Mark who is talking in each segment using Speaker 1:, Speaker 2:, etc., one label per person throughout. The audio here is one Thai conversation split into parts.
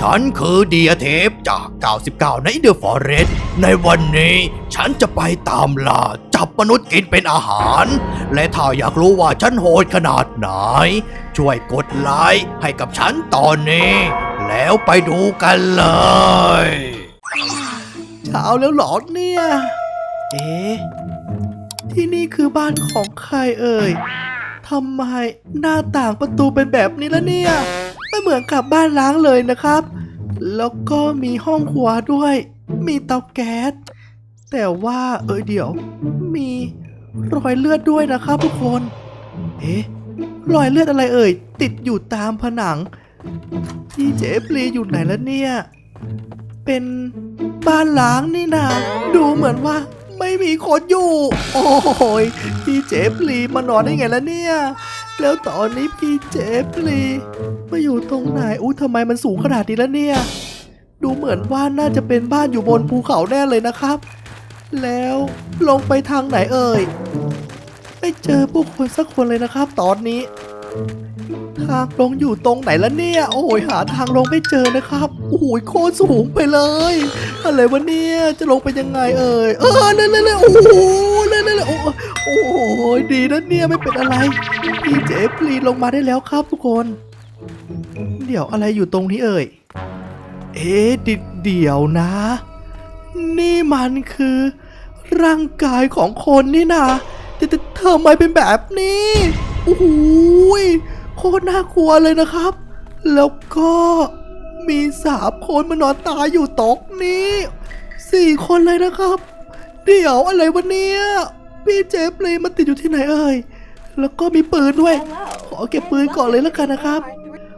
Speaker 1: ฉันคือเดียเทปจาก 99 ในเดอะฟอเรสต์ในวันนี้ฉันจะไปตามล่าจับมนุษย์กินเป็นอาหาร และถ้าอยากรู้ว่าฉันโหดขนาดไหน ช่วยกดไลค์ให้กับฉันตอนนี้ แล้วไปดูกันเลย
Speaker 2: เช้าแล้วหรอเนี่ย เอ๊ะ ที่นี่คือบ้านของใครเอ่ยทำไมหน้าต่างประตูเป็นแบบนี้ละเนี่ย ไม่เหมือนกับบ้านล้างเลยนะครับ แล้วก็มีห้องครัวด้วย มีเตาแก๊ส แต่ว่าเอยเดี๋ยว มีรอยเลือดด้วยนะครับทุกคน เอ๊ะ รอยเลือดอะไรเอ่ย ติดอยู่ตามผนังพี่เจฟลีอยู่ไหนแล้วเนี่ย เป็นบ้านล้างนี่นาดูเหมือนว่าไม่มีคนอยู่ โอ้ยพี่เจฟลีมานอนได้ไงล่ะเนี่ย แล้วตอนนี้พี่เจฟลีมาอยู่ตรงไหนอู้ทำไมมันสูงขนาดนี้แล้วเนี่ย ดูเหมือนว่าน่าจะเป็นบ้านอยู่บนภูเขาแน่เลยนะครับ แล้วลงไปทางไหนเอ่ย ไม่เจอผู้คนสักคนเลยนะครับ ตอนนี้ ทางลงอยู่ตรงไหนละเนี่ย โอ้ยหาทางลงไม่เจอนะครับโอ้ยโคตรสูงไปเลยอะไรวะเนี่ยจะลงไปยังไงเอ่ยเออเล่นเล่นโอ้โหเล่นเล่นโอ้ โอ้โหดีนะเนี่ยไม่เป็นอะไรพี่เจฟลีลงมาได้แล้วครับทุกคน เดี๋ยวอะไรอยู่ตรงนี้เอ่ย เอ๊ะดิเดี๋ยวนะ นี่มันคือ ร่างกายของคนนี่นะแต่แต่ทำไมเป็นแบบนี้โอ้โหยโคตรน่ากลัวเลยนะครับ แล้วก็มีสามคนมานอนตายอยู่ต๊ะนี้สี่คนเลยนะครับ เดี๋ยวอะไรวะเนี่ย พี่เจฟเลยมันติดอยู่ที่ไหนเอ่ย แล้วก็มีปืนด้วย ขอเก็บปืนก่อนเลยแล้วกันนะครับ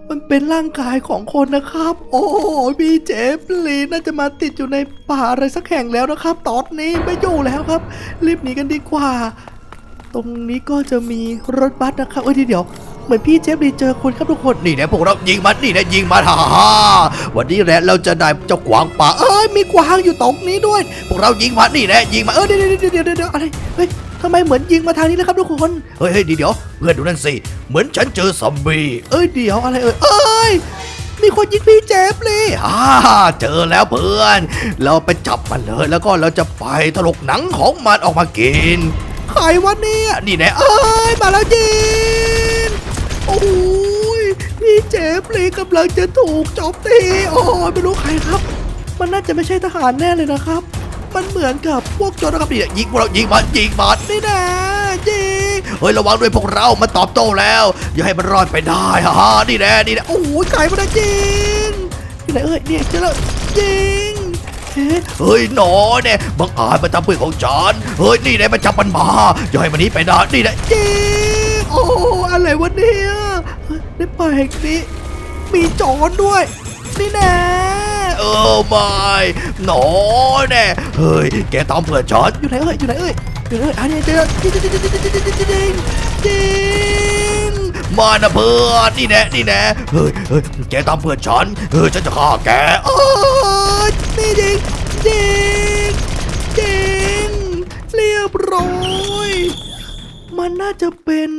Speaker 2: มันเป็นร่างกายของคนนะครับ โอ้โหพี่เจฟลีน่าจะมาติดอยู่ในป่าอะไรสักแห่งแล้วนะครับ ตอนนี้ไม่อยู่แล้วครับ รีบหนีกันดีกว่า ตรงนี้ก็จะมีรถบัสนะครับ เอ้ยเดี๋ยว เหมือนพี่เจฟลีเจอคนครับทุกคน
Speaker 1: นี่แหละพวกเรายิงมันนี่แหละยิงมันฮ่าฮ่าวันนี้แหละเราจะได้เจ้ากวางป่าเอ้ย
Speaker 2: มีกวางอยู่ตรงนี้ด้วย
Speaker 1: พวกเรายิงมันนี่แหละยิงมัน
Speaker 2: เออเดี๋ยวเดี๋ยวเดี๋ยวเดี๋ยวอะไรเฮ้ยทำไมเหมือนยิงมาทางนี้เลยครับทุกคน
Speaker 1: เฮ้ยเฮ้ยเดี๋ยวเพื่อนดูนั่นสิเหมือนฉันเจอซอมบี้
Speaker 2: เอ้ยเดี๋ยวอะไรเอ่ยเอ้ยมีคนยิงพี่เจฟลี
Speaker 1: ฮ่าเจอแล้วเพื่อน เราไปจับมันเลย แล้วก็เราจะไปถลกหนังของมันออกมากิน
Speaker 2: ใครวะเนี่ย
Speaker 1: นี่แน่
Speaker 2: เอ้ยมาแล้วยิง โอ้ยพี่เจฟลีกำลังจะถูกโจมตีโอ้ยไม่รู้ใครครับ มันน่าจะไม่ใช่ทหารแน่เลยนะครับ มันเหมือนกับพวกโจรนะครับ
Speaker 1: นี่ยิงพวกเรายิงมันยิงมัน
Speaker 2: นี่นะยิง
Speaker 1: เฮ้ยระวังด้วยพวกเรามาตอบโต้แล้ว อย่าให้มันรอดไปได้ฮ่าฮ่านี่แน่นี่แน่
Speaker 2: โอ้ยใครมานะยิงที่ไหนเอ้ยเนี่ยเจอแล้วยิงเฮ้
Speaker 1: ยหนอเนี่ยบังอาจมาทำเพื่อนของฉันเฮ้ยนี่แน่มันจับมันมาอย่าให้มันนี้ไปได้นี่แน่
Speaker 2: ยิงโอ้ อะไรวะเนี่ยในป่าแห่งนี้มีจอนด้วย นี่แน่
Speaker 1: เออไม่หนอแน่เฮ้ยแกตามเผื่อจอน
Speaker 2: อยู่ไหนเอ้ยอยู่ไหนเอ้ยอยู่ไหนเอ้ยอันนี้เจอจริงจริงจริงจริงจริงจริงจริง
Speaker 1: มานะเพื่อนนี่แน่นี่แน่เฮ้ยเฮ้ยแกตามเพื่อนฉันเฮ้ยฉันจะฆ่าแก
Speaker 2: โอ้จริงจริงจริงจริงเรียบร้อย มันน่าจะเป็น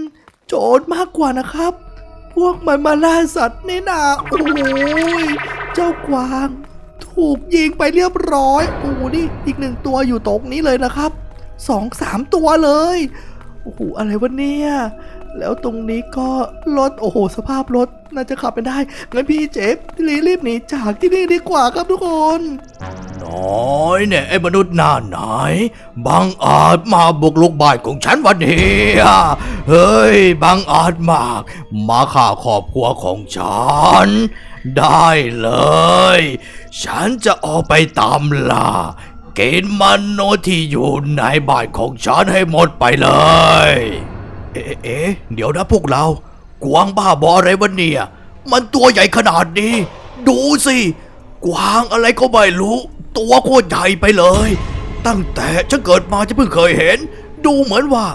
Speaker 2: โจรมากกว่านะครับ พวกมันมาล่าสัตว์นี่นาโอ้ยเจ้ากวาง ถูกยิงไปเรียบร้อยโอ้นี่อีกหนึ่งตัวอยู่ตรงนี้เลยนะครับสองสามตัวเลยโอ้โหอะไรวะเนี่ยแล้วตรงนี้ก็รถโอ้โห สภาพรถน่าจะขับไปได้งั้นพี่เจฟรีรีบหนีจากที่นี่ดีกว่าครับทุกคน
Speaker 1: น้อยเนี่ยไอ้มนุษย์หน้าไหนบังอาจมาบุกลุกบ้านของฉันวันนี้เฮ้ยบังอาจมาก มาฆ่าครอบครัวของฉัน ได้เลย ฉันจะออกไปตามล่าเกณฑ์มนุษย์ที่อยู่ในบ้านของฉันให้หมดไปเลย เอ๊ะเอ๊ะเดี๋ยวนะพวกเรา กวางบ้าบออะไรวะเนี่ย มันตัวใหญ่ขนาดนี้ ดูสิ กวางอะไรก็ไม่รู้ ตัวโคตรใหญ่ไปเลย ตั้งแต่ฉันเกิดมาจะเพิ่งเคยเห็น ดูเหมือนว่า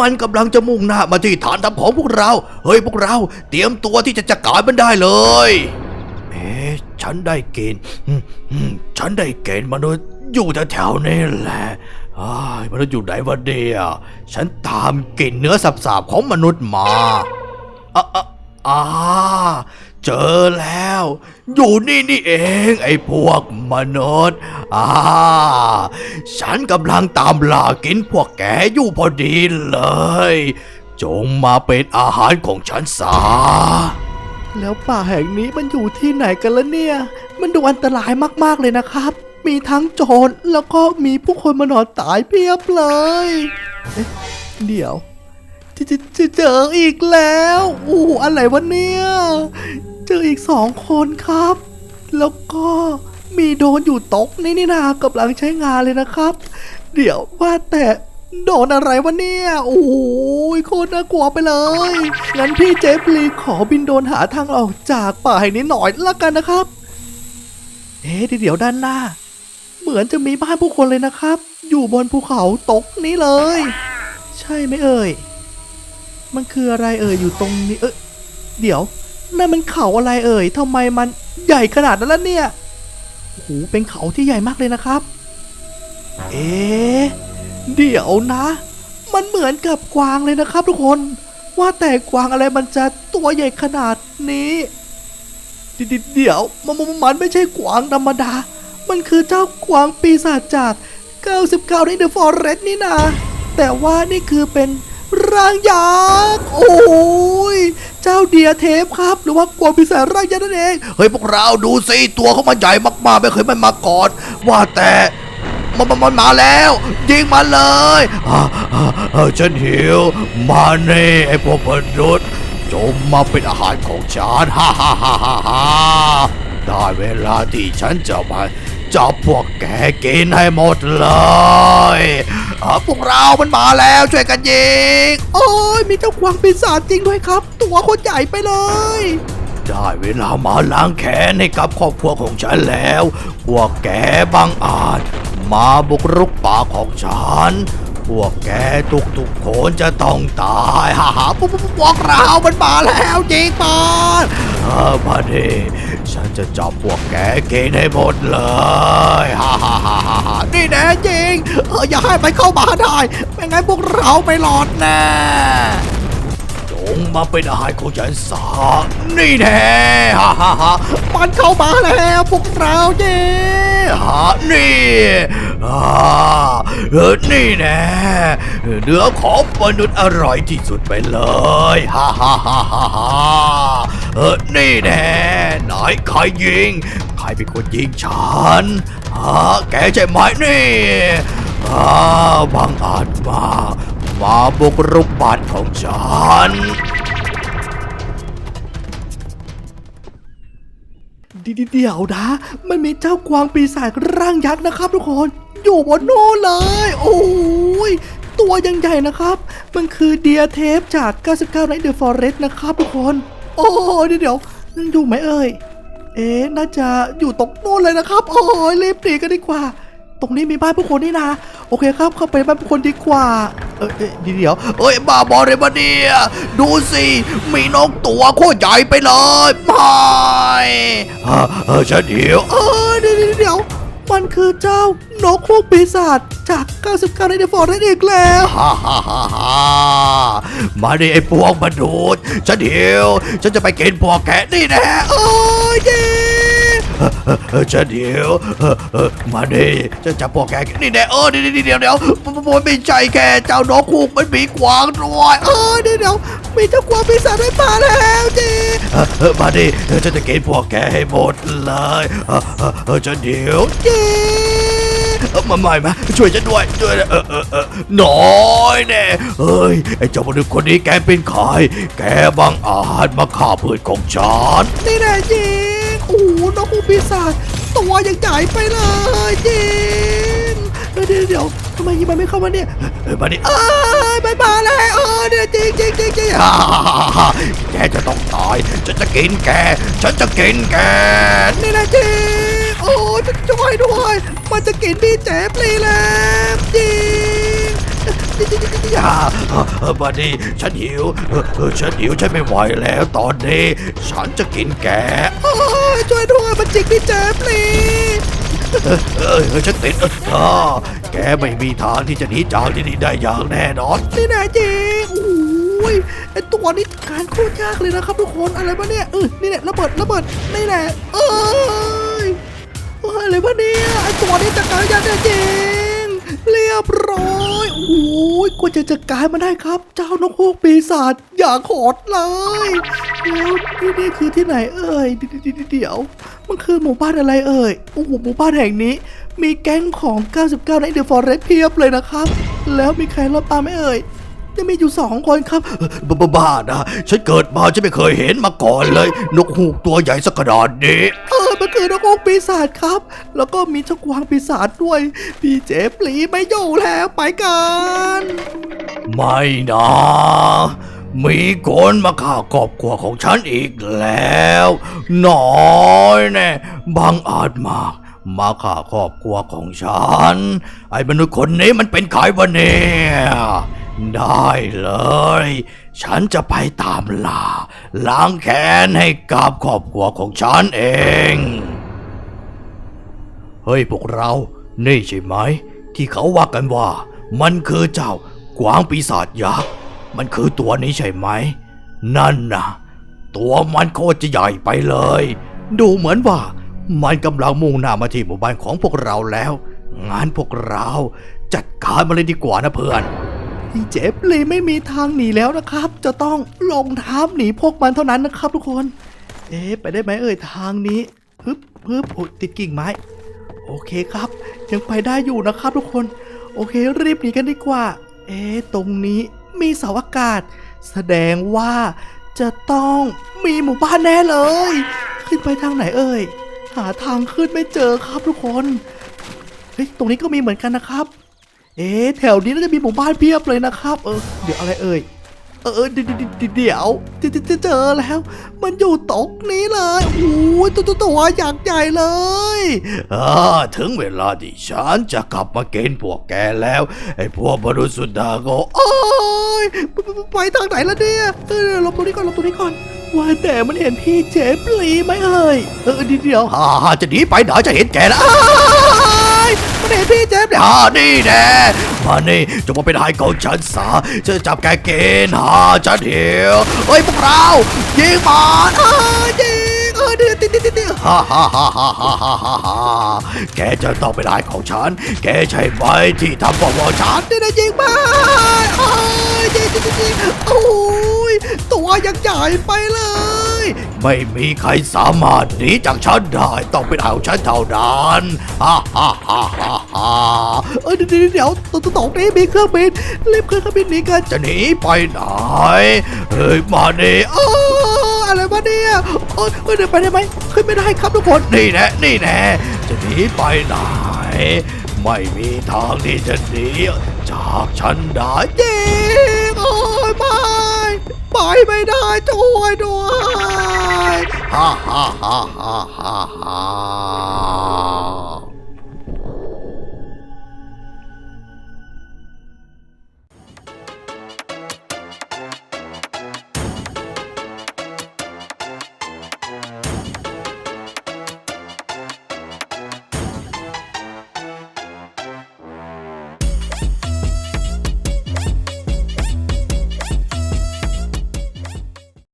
Speaker 1: มันกำลังจะมุ่งหน้ามาที่ฐานทัพของพวกเรา เฮ้ยพวกเราเตรียมตัวที่จะจัดการมันได้เลย เอ๊ะฉันได้เกณฑ์ฉันได้เกณฑ์มนุษย์อยู่แถวๆนี้แหละอมนุษย์อยู่ไหนวะเดียฉันตามกลิ่นเนื้อสับๆของมนุษย์มาอะอะอ่า
Speaker 2: เจอแล้ว อยู่นี่นี่เอง ไอ้พวกมนุษย์อ่าฉันกำลังตามล่ากินพวกแกอยู่พอดีเลย จงมาเป็นอาหารของฉันซะ
Speaker 3: แล้วป่าแห่งนี้มันอยู่ที่ไหนกันละเนี่ย มันดูอันตรายมากๆเลยนะครับ มีทั้งโจรแล้วก็มีผู้คนมานอนตายเพียบเลยเเดี๋ยว จะจะจะเจออีกแล้วอู้อะไรวะเนี่ย เจออีกสองคนครับ แล้วก็มีโดนอยู่ต๊ะนี่นี่นากำลังใช้งานเลยนะครับ เดี๋ยวว่าแต่โดนอะไรวะเนี่ย โอ้โหโคตรน่ากลัวไปเลย งั้นพี่เจฟลีขอบินโดนหาทางออกจากป่าแห่งนี้หน่อยละกันนะครับ เอ๊ะเดี๋ยวด้านหน้า เหมือนจะมีบ้านผู้คนเลยนะครับ อยู่บนภูเขาตกนี้เลย ใช่ไหมเอ่ย มันคืออะไรเอ่ยอยู่ตรงนี้เอยเดี๋ยวนั่นมันเขาอะไรเอ่ยทำไมมันใหญ่ขนาดนั้นล่ะเนี่ยโอ้โหเป็นเขาที่ใหญ่มากเลยนะครับ เอ๊เดี๋ยวนะ มันเหมือนกับกวางเลยนะครับ ทุกคน ว่าแต่กวางอะไรมันจะตัวใหญ่ขนาดนี้เดยวเดี๋ยวมันมันไม่ใช่กวางธรรมดา มันคือเจ้ากวางปีศาจจาก 99 ในเดอะฟอเรสต์นี่นาแต่ว่านี่คือเป็น ร่างยักษ์โอ้ยเจ้าเดียเทปครับ หรือว่ากวางปีศาจร่างยักษ์นั่นเอง
Speaker 2: เฮ้ยพวกเราดูสิตัวเขามันใหญ่มากๆไม่เคยมันมาก่อน ว่าแต่มันมันมันมาแล้วยิงมาเลยอ่าอ่าอ่าฉันหิวมาเน่ไอ้พวกมนุษย์จงมาเป็นอาหารของฉันฮ่าฮ่าฮ่าฮ่าฮ่าได้เวลาที่ฉันจะมาจับพวกแกกินให้หมดเลย อ่าพวกเรามันมาแล้วช่วยกันยิง
Speaker 3: โอ้ยมีเจ้ากวางปีศาจจริงด้วยครับ ตัวโคนใหญ่ไปเลย
Speaker 2: ได้เวลามาล้างแค้นให้กับครอบครัวของฉันแล้ว พวกแกบางอาจมาบุกรุกป่าของฉัน พวกแกทุกทุกคนจะต้องตายฮ่าฮ่าพวกพวกเรา มันมาแล้วจริงปานเออมาดิฉันจะจับพวกแกกินให้หมดเลยฮ่าฮ่าฮ่าฮ่าฮ่านี่แน่จริง เอออย่าให้มันเข้ามาได้ไม่งั้นพวกเราไม่รอดแน่จงมาเป็นอาหารของฉันสานี่แน่ฮ่าฮ่าฮ่ามันเข้ามาแล้วพวกเราเย่ฮะนี่ อ่าเออนี่แน่เนื้อของมนุษย์อร่อยที่สุดไปเลยฮ่าฮ่าฮ่าฮ่าฮ่าเออนี่แน่ไหนใครยิง ใครเป็นคนยิงฉันฮะแกใช่ไหมนี่อ่าบังอาจมามาบุกรุกบ้านของฉัน
Speaker 3: ดีเดี๋ยวนะ มันมีเจ้ากวางปีศาจร่างยักษ์นะครับทุกคน อยู่บนโน้นเลย โอ้ยตัวยังใหญ่นะครับ มันคือเดียเทปจาก 99ในเดอะฟอเรสต์นะครับทุกคน โอ้ยเดี๋ยวเดี๋ยวนั่งอยู่ไหมเอ่ย เอ๊น่าจะอยู่ตรงโน้นเลยนะครับ โอ้ยรีบหนีกันดีกว่า ตรงนี้มีบ้านผู้คนนี่นะ โอเคครับ เข้าไปบ้านผู้คนดีกว่า เออเอ๊ะเดี๋ยว
Speaker 2: เอ้ยบ้าบอเลยมาเนี่ยดูสิ มีนกตัวโคตรใหญ่ไปเลยไม่เออฉัน
Speaker 3: เดี๋ยวเดี๋ยวเดี๋ยว มันคือเจ้านกฮูกปีศาจจาก 99ในเดอะฟอเรสต์อีกแล้ว
Speaker 2: ฮ่าฮ่าฮ่าฮ่ามาดิไอ้พวกมนุษย์ฉันหิว ฉันจะไปกินพวกแกะนี่แน่
Speaker 3: โอ้ย
Speaker 2: ฉันหิวเออเออมาดิฉันจะพวกแกนี่แน่เออเดี๋ยวเดี๋ยวเดี๋ยวเดี๋ยวมันไม่ใช่แค่เจ้านกคูกมันมีกวางด้วย
Speaker 3: เออเดี๋ยวเดี๋ยวมีเจ้ากวางปีศาจได้มาแล้วจี
Speaker 2: มาดิเออฉันจะกินพวกแกให้หมดเลยเออเออเออฉันหิว
Speaker 3: เย้
Speaker 2: เออมาใหม่มาช่วยฉันด้วยช่วยเออเออเออน้อยแน่เฮ้ยไอ้เจ้ามนุษย์คนนี้แกเป็นใครแกบังอาจมาฆ่าเพื่อนของฉัน
Speaker 3: นี่แน่จริง โอ้โหนกฮูกปีศาจตัวยังใหญ่ไปเลยจริงเออเดี๋ยวเดี๋ยวทำไมยิงมันไม่เข้ามาเนี่ย
Speaker 2: เออมาดิ
Speaker 3: เอ้ยมันมาแล้วเออเนี่ยจริงจริงจริงจริง
Speaker 2: ฮ่าฮ่าฮ่าฮ่าแกจะต้องตายฉันจะกินแกฉันจะกินแก
Speaker 3: นี่แน่จริงโอ้ยจะช่วยด้วย มันจะกินพี่เจ๊ปลีแล้วจริง
Speaker 2: อย่าเออเออมาดิฉันหิว ฉันหิวฉันไม่ไหวแล้วตอนนี้ ฉันจะกินแก
Speaker 3: ช่วยด้วยมันจิกพี่เจ๊ปลี
Speaker 2: เออฉันติดอ่าแกไม่มีทางที่จะหนีจากที่นี่ได้อย่างแน่นอน
Speaker 3: นี่แน่จริงโอ้
Speaker 2: ยไอตัวนี้การโคตรยากเลยนะครับทุกคนอะไรวะเนี่ยเออนี่แหละระเบิดระเบิดนี่แหละเอ้ยเอ้ยอะไรวะเนี่ยไอตัวนี้จัดการยากจริง เรียบร้อยโอ้ยกว่าจะจัดการมาได้ครับ เจ้านกฮูกปีศาจอย่าขอดเลยแล้วที่นี่คือที่ไหนเอ่ยเดี๋ยวเดี๋ยวเดี๋ยว มันคือหมู่บ้านอะไรเอ่ยโอ้โหหมู่บ้านแห่งนี้ มีแก๊งของ 99ในเดอะฟอเรสเพียบเลยนะครับ แล้วมีใครรอดตามไหมเอ่ย จะมีอยู่สองคนครับ
Speaker 1: บ้าบ้าบ้านะ ฉันเกิดมาฉันไม่เคยเห็นมาก่อนเลย นกฮูกตัวใหญ่สักขนาดนี้
Speaker 2: เออมันคือนกฮูกปีศาจครับ แล้วก็มีเจ้ากวางปีศาจด้วย พี่เจฟลีไม่อยู่แล้วไปกัน
Speaker 1: ไม่นะ มีคนมาฆ่าครอบครัวของฉันอีกแล้ว น้อยแน่บังอาจมากมาฆ่าครอบครัวของฉัน ไอ้มนุษย์คนนี้มันเป็นใครวะเนี่ย ได้เลย ฉันจะไปตามล่าล้างแค้นให้กับครอบครัวของฉันเอง เฮ้ยพวกเรา นี่ใช่ไหม ที่เขาว่ากันว่า มันคือเจ้ากวางปีศาจยักษ์ มันคือตัวนี้ใช่ไหม นั่นนะตัวมันโคตรจะใหญ่ไปเลย ดูเหมือนว่า มันกำลังมุ่งหน้ามาที่หมู่บ้านของพวกเราแล้ว งานพวกเราจัดการมาเลยดีกว่านะเพื่อน
Speaker 2: พี่เจฟลีไม่มีทางหนีแล้วนะครับ จะต้องลงท้าหนีพวกมันเท่านั้นนะครับ ทุกคน เอ๊ะไปได้ไหมเอ่ยทางนี้ฮึบฮึบโอ้ติดกิ่งไม้ โอเคครับ ยังไปได้อยู่นะครับ ทุกคน โอเครีบหนีกันดีกว่า เอ๊ะตรงนี้มีเสาอากาศ แสดงว่าจะต้องมีหมู่บ้านแน่เลย ขึ้นไปทางไหนเอ่ย หาทางขึ้นไม่เจอครับทุกคน เฮ้ยตรงนี้ก็มีเหมือนกันนะครับ เอ๊ะแถวนี้น่าจะมีหมู่บ้านเพียบเลยนะครับ เออ เดี๋ยวอะไรเอ่ยเออเดี๋ยวเดี๋ยวเจอเจอแล้ว มันอยู่ตรงนี้เลยโอ้ยตัวตัวตัวอย่างใหญ่เลย
Speaker 1: อ่าถึงเวลาที่ฉันจะกลับมาเกณฑ์พวกแกแล้วไอ้พวกมนุษย์สุดาโก
Speaker 2: โอ้ยไปทางไหนล่ะเนี่ยเออลบตรงนี้ก่อนลบตรงนี้ก่อน ว่าแต่มันเห็นพี่เจปลีไหมเอ่ยเออเดี๋ยว
Speaker 1: ฮ่าจะหนีไปไหนจะเห็นแกแล้ว
Speaker 2: มันเห็นพี่เจปลี
Speaker 1: ฮ่านี่แน่มานี่จะมาเป็นหายของฉันสาจะจับแกเกณฑ์หาฉันเหียวเฮ้ยพวกเรายิงมัน
Speaker 2: อ้าวจริง ดื้อติดติดติด
Speaker 1: ฮ่าฮ่าฮ่าฮ่าฮ่าฮ่าฮ่าฮ่าแกจะต้องเป็นนายของฉัน แกใช่ไหมที่ทำพวกฉัน
Speaker 2: ได้ได้ยิงมาโอ้ยจริงจริงจริงโอ้ยตัวยังใหญ่ไปเลย
Speaker 1: ไม่มีใครสามารถหนีจากฉันได้ต้องเป็นหายของฉันเท่านั้นฮ่าฮ่าฮ่าฮ่าฮ่า
Speaker 2: เออเดี๋ยวเดี๋ยวตรงตรงนี้มีเครื่องบินรีบขึ้นเครื่องบินหนีกัน
Speaker 1: จะหนีไปไหนเฮ้ยมานี่
Speaker 2: โอ้อะไรวะเนี่ยโอ้ยเออเดี๋ยวไปได้ไหมขึ้นไม่ได้ครับทุกคน
Speaker 1: นี่แน่นี่แน่จะหนีไปไหนไม่มีทางที่จะหนีจากฉันได้
Speaker 2: จริงโอ้ยม่ ไปไม่ได้ช่วยด้วย
Speaker 1: ฮ่าฮ่าฮ่าฮ่าฮ่าฮ่า